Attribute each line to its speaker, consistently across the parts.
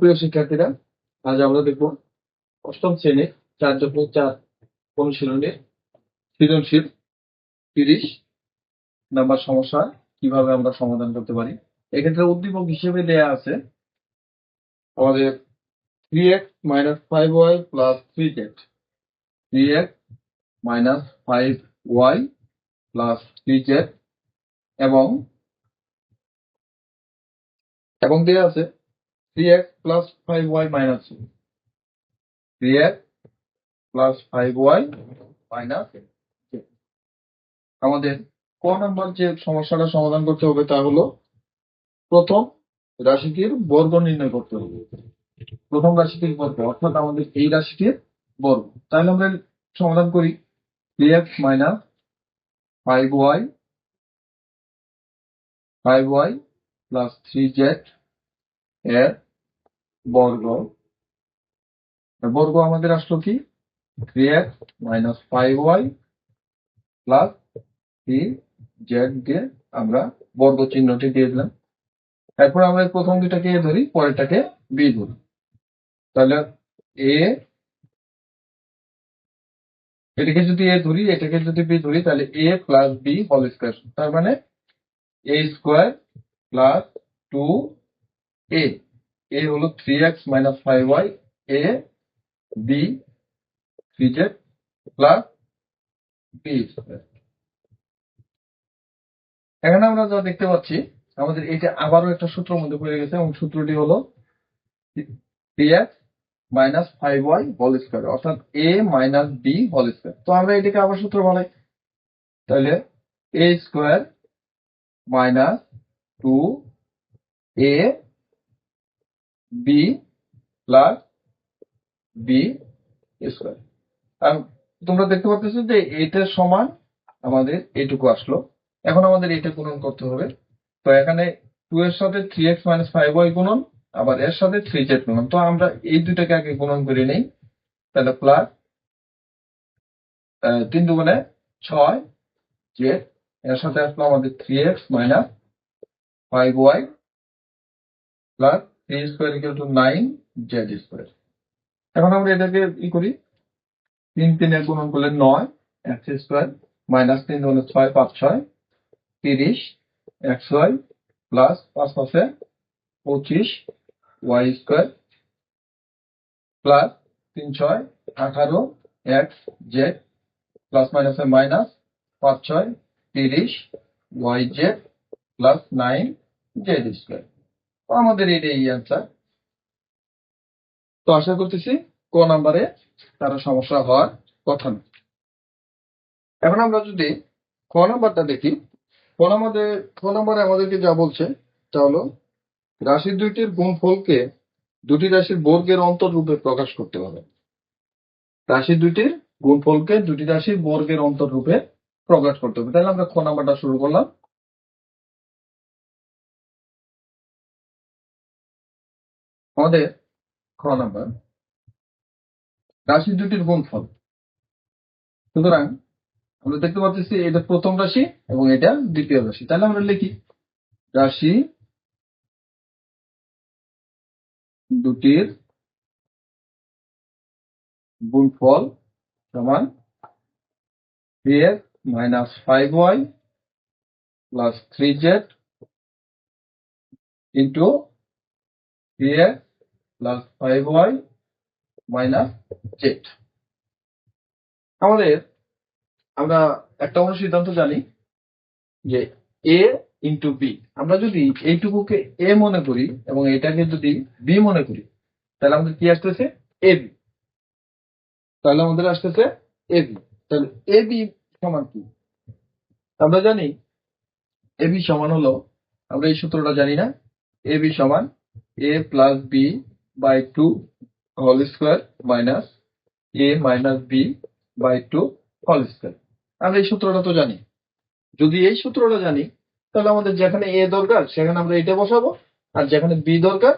Speaker 1: সুপ্রিয় শিক্ষার্থীরা, আজ আমরা দেখব অষ্টম শ্রেণির চার চার অনুশীলনের সৃজনশীল তিরিশ নাম্বার সমস্যা কীভাবে আমরা সমাধান করতে পারি। এক্ষেত্রে উদ্দীপক হিসেবে দেয়া আছে আমাদের three X minus five Y plus three Z three X minus five Y plus three Z এবং এবং দেয়া আছে three X plus five Y minus three X plus five Y minus আমাদের ক নাম্বার যে সমস্যাটা সমাধান করতে হবে তা হলো, প্রথম রাশিটির বর্গ নির্ণয় করতে হবে। প্রথম রাশিটির বর্গ, অর্থাৎ আমাদের এই রাশিটির বর্গ। তাহলে আমরা সমাধান করি three minus five Y five Y plus three Z এর বর্গ। বর্গ আমাদের আসলো কি? Three X minus five Y plus three Z দিয়ে আমরা বর্গ চিহ্নটি দিয়ে দিলাম। এরপর আমরা প্রথম দুটাকে এ ধরি, পরেরটাকে বি ধরি। তাহলে এ এটাকে যদি এ ধরি, এটাকে যদি বি ধরি, তাহলে A plus B whole square তার মানে A square plus two A A হলো three X minus five Y A B three Z plus B এখানে আমরা যা দেখতে পাচ্ছি, আমাদের এটা আবারও একটা সূত্রের মধ্যে পড়ে গেছে এবং সূত্রটি হলো three x minus five y whole square অর্থাৎ a minus b whole square তো আমরা এটাকে আবার সূত্র বানাই। তাহলে a square minus two a b plus b square তোমরা দেখতে পাচ্ছ যে এটার সমান আমাদের এটুকু আসলো। এখন আমাদের এটা গুণন করতে হবে। তো এখানে টু এর সাথে three x minus five y গুণন, আবার এর সাথে থ্রি জেড গুণন। তো আমরা এই দুটাকে আগে গুণন করে নেই। তাহলে প্লাস তিন দুগুণে ছয় জেড এর সাথে আসলো আমাদের three x minus five y plus three square equal to nine z square এখন আমরা এটাকে ই করি। তিন তিনে গুণন করলে নয় এক্স স্কোয়ার মাইনাস তিন দুগুণে ছয়, পাঁচ, ছয়, তিরিশ এক্স ওয়াই প্লাস পাঁচ পাশে পঁচিশ ওয়াই স্কোয়ার প্লাস তিন, ছয়, আঠারো এক্স জেড প্লাস মাইনাসে মাইনাস পাঁচ, ছয়, তিরিশ y z plus nine z square তো আমাদের এটাই অ্যান্সার তো আশা করতেছি ক নাম্বারে তারা সমস্যা হওয়ার কথা না। এখন আমরা যদি ক নাম্বারটা দেখি ক নাম্বারে ক নাম্বারে আমাদেরকে যা বলছে তা হলো, রাশি দুইটির গুণফলকে দুটি রাশির বর্গের অন্তররূপে প্রকাশ করতে হবে। রাশি দুইটির গুণফলকে দুটি রাশির বর্গের অন্তররূপে প্রকাশ করতে হবে। তাহলে আমরা খ নাম্বারটা শুরু করলাম। আমাদের খ নাম্বার রাশি দুটির গুণফল। সুতরাং আমরা দেখতে পাচ্ছি এটা প্রথম রাশি এবং এটা দ্বিতীয় রাশি। তাহলে আমরা লিখি, রাশি দুটির গুণফল সমান minus five y plus three z into three plus five y minus z আমাদের আমরা একটা অন্য সিদ্ধান্ত জানি যে এ ইন্টু বি আমরা যদি এইটুকুকে এ মনে করি এবং এটাকে যদি বি মনে করি, তাহলে আমাদের কি আসতেছে? এ বি তাহলে আমাদের আসতেছে এ বি তাহলে এ বি সমান কি? আমরা জানি এ বি সমান হলো, আমরা এই সূত্রটা জানি না এ বি সমান a plus b by two whole square minus a minus b by two whole square আমরা এই সূত্রটা তো জানি। যদি এই সূত্রটা জানি, তাহলে আমাদের যেখানে এ দরকার, সেখানে আমরা এটা বসাবো, আর যেখানে বি দরকার,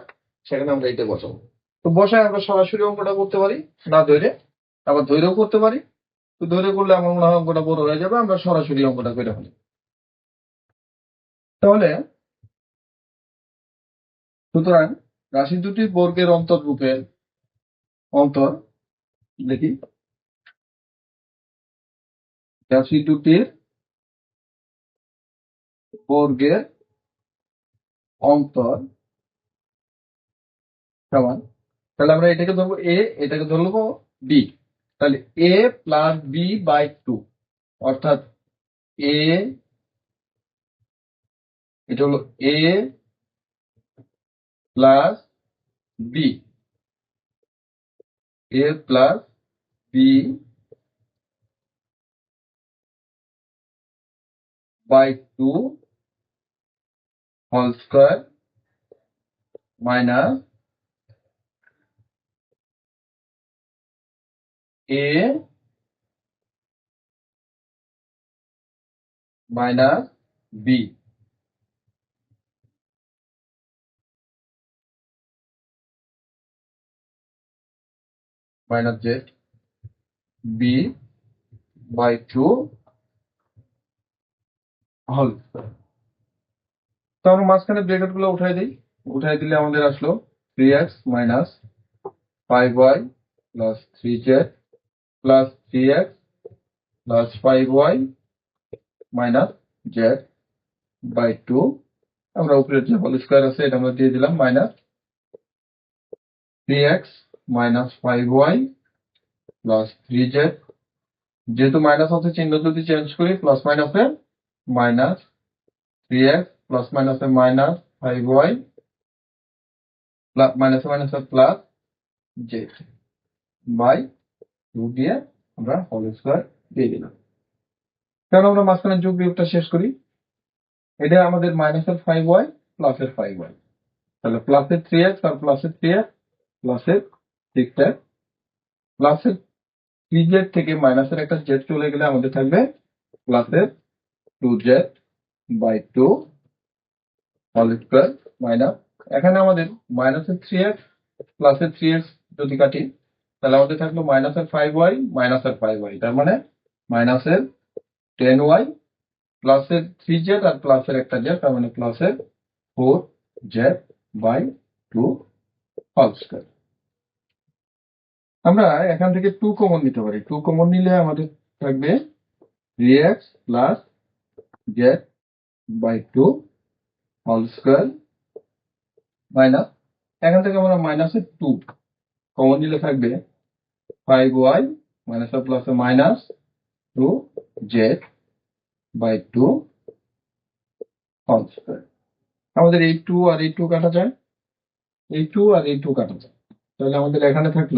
Speaker 1: সেখানে আমরা এটা বসাবো। তো বসায় আমরা সরাসরি অঙ্কটা করতে পারি, না ধরে। আবার ধৈর্যও করতে পারি। তো ধৈর্য করলে আমার মনে হয় অঙ্কটা বড় হয়ে যাবে, আমরা সরাসরি অঙ্কটা করে ফেলি। তাহলে, সুতরাং রাশি দুটির বর্গের অন্তর রূপে, অন্তর, দেখি। রাশি দুটির বর্গের অন্তর সমান। তাহলে আমরা এটাকে ধরবো এ এটাকে ধরবো বি তাহলে a plus b by two অর্থাৎ এ এটা হলো এ plus B. A plus B by 2 whole square minus A minus B. minus z b by 2 হল তো আমরা মাঝখানে ব্র্যাকেটগুলো উঠাই দিই। উঠাই দিলে আমাদের আসলো three x minus five y plus three z plus three x plus five y minus z by two আমরা উপরের যে হোল স্কোয়ার আছে, এটা আমরা দিয়ে দিলাম minus three x minus five y plus three z. যেহেতু মাইনাস আছে, চিহ্ন যদি চেঞ্জ করি, প্লাস মাইনাসে মাইনাস থ্রি এক্স, প্লাস মাইনাসে মাইনাস ফাইভ ওয়াই প্লাস মাইনাসে মাইনাসে প্লাস জেড। বাই টু দিয়ে আমরা হোল স্কোয়ার দিয়ে দিলাম। কারণ আমরা মাঝখানে যোগ বিয়োগটা শেষ করি। এটা আমাদের মাইনাস মাইনাসের ফাইভ ওয়াই, প্লাসের ফাইভ ওয়াই। তাহলে প্লাসের থ্রি এক্স আর প্লাসের থ্রি এক্স, প্লাসের এক্স প্লাসের থ্রি জেড থেকে মাইনাসের একটা জেড চলে গেলে আমাদের থাকবে প্লাসের two z by two whole square minus এখানে আমাদের মাইনাসের থ্রি এক্স প্লাসের থ্রি এক্স যদি কাটি, তাহলে আমাদের থাকল মাইনাসের ফাইভ ওয়াই মাইনাসের ফাইভ ওয়াই তার মানে মাইনাসের টেন ওয়াই প্লাসের থ্রি জেড আর প্লাসের একটা জেড তার মানে প্লাসের four z by two whole square আমরা এখান থেকে টু কমন নিতে পারি। টু কমন নিলে আমাদের থাকবে three x plus z by two whole square minus এখান থেকে আমরা মাইনাসের টু কমন নিলে থাকবে five y minus plus minus two z by two whole square আমাদের এই টু আর এই টু কাটা যায়। এই টু আর এই টু কাটা যায়। তাহলে আমাদের এখানে থাকল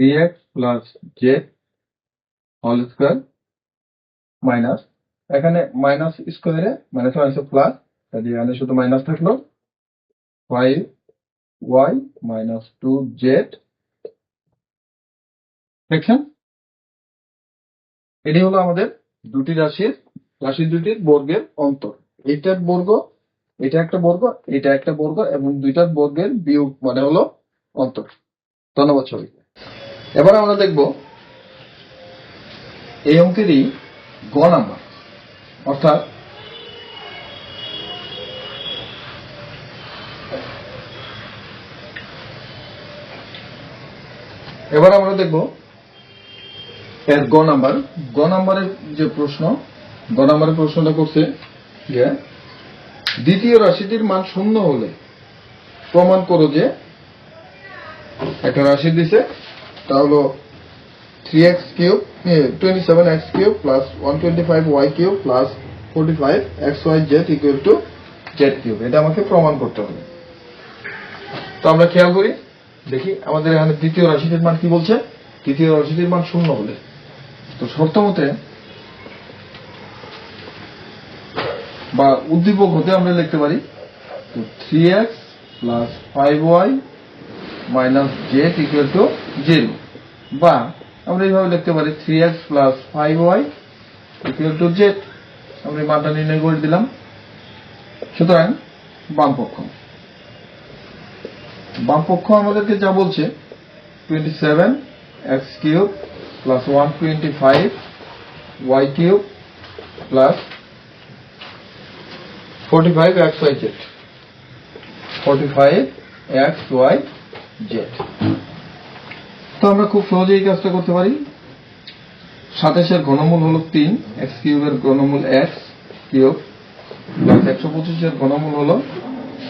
Speaker 1: three x plus z whole square minus এখানে মাইনাস স্কোয়ারে মাইনাস মাইনাস প্লাস এখানে শুধু মাইনাস থাকল five y minus two z দেখছেন? এটি হলো আমাদের দুটি রাশির রাশি দুটির বর্গের অন্তর। এইটার বর্গ, এটা একটা বর্গ, এটা একটা বর্গ, এবং দুইটার বর্গের বিয়োগ মানে হলো অন্তর। ধন্যবাদ সবাইকে। এবার আমরা দেখব এই অঙ্কেরই গ নাম্বার। অর্থাৎ এবার আমরা দেখব এর গ নাম্বার। গ নাম্বারের যে প্রশ্ন, গ নাম্বারের প্রশ্নটা করছে যে, দ্বিতীয় রাশিটির মান শূন্য হলে প্রমাণ করো যে একটা রাশি দিছে তা হলো three x cube twenty seven x cube plus one twenty five y cube plus forty five x y z equal to z cube এটা আমাকে প্রমাণ করতে হবে। তো আমরা খেয়াল করি, দেখি আমাদের এখানে দ্বিতীয় রাশিটির মান কি বলছে? তৃতীয় রাশিটির মান শূন্য হলে তো শর্ত মতে বা উদ্দীপক হতে আমরা লিখতে পারি, তো three x plus five y minus z equal to zero বা আমরা এইভাবে লিখতে পারি three x plus five y equal to z আমরা এই মানটা নির্ণয় করে দিলাম। সুতরাং বামপক্ষ বামপক্ষ আমাদেরকে যা বলছে twenty seven x cube plus one twenty five y cube plus forty five x y z forty five x y z তো আমরা খুব সহজেই এই কাজটা করতে পারি। সাতাশের ঘনমূল হল তিন, এক্স কিউবের ঘনমূল এক্স কিউব। প্লাস একশো পঁচিশের ঘনমূল হলো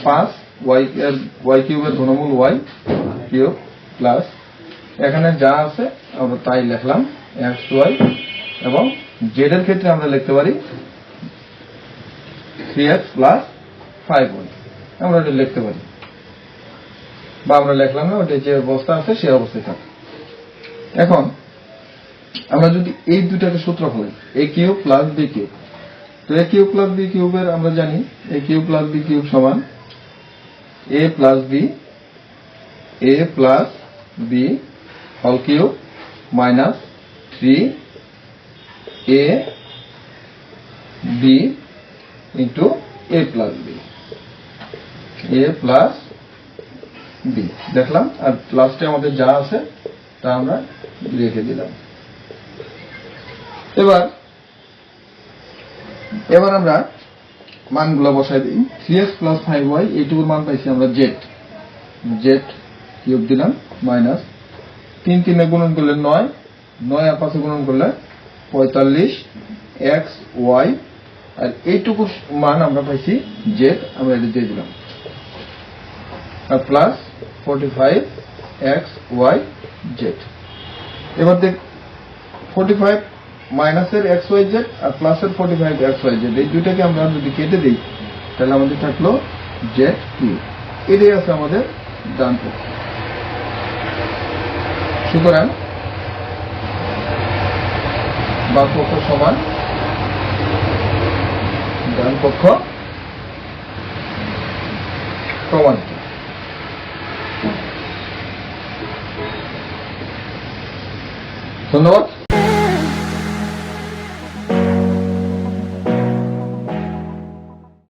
Speaker 1: পাঁচ, ওয়াই ওয়াই কিউবের ঘনমূল ওয়াই কিউব প্লাস এখানে যা আছে আমরা তাই লিখলাম, এক্স, ওয়াই এবং জেড এর ক্ষেত্রে আমরা লিখতে পারি three x plus five y. আমরা এটা লিখতে পারি। বা আমরা লিখলাম না ওটা যে অবস্থা আছে সেই অবস্থায় থাকে। এখন, আমরা যদি এই দুটাকে সূত্র করি a cube plus b cube. তো এ কিউব প্লাস বি কিউবের আমরা জানি a cube plus b cube সমান a plus b a plus b হল cube minus three a b into a plus b a plus b দেখলাম, আর লাস্টে আমাদের যা আছে, তা আমরা রেখে দিলাম। এবার এবার আমরা মানগুলো বসাই দিই। Three x plus five y এইটুকুর মান পাইছি আমরা জেড জেড কিউব দিলাম মাইনাস তিন তিনে গুণন করলে নয় নয় আর পাঁচে গুণন করলে পঁয়তাল্লিশ এক্স ওয়াই আর এইটুকু মান আমরা পাইছি জেড আমরা এটা দিয়ে দিলাম। Plus forty five x y z এবার দেখ ফোরটি ফাইভ মাইনাসের এক্স ওয়াই জেড আর প্লাসের forty five x y z এই দুইটাকে আমরা যদি কেটে দিই, তাহলে আমাদের থাকল জেড কিউ এটাই আছে আমাদের ডান পক্ষ। সুতরাং বাম পক্ষ সমান ডান পক্ষ প্রমাণিত ধন্যবাদ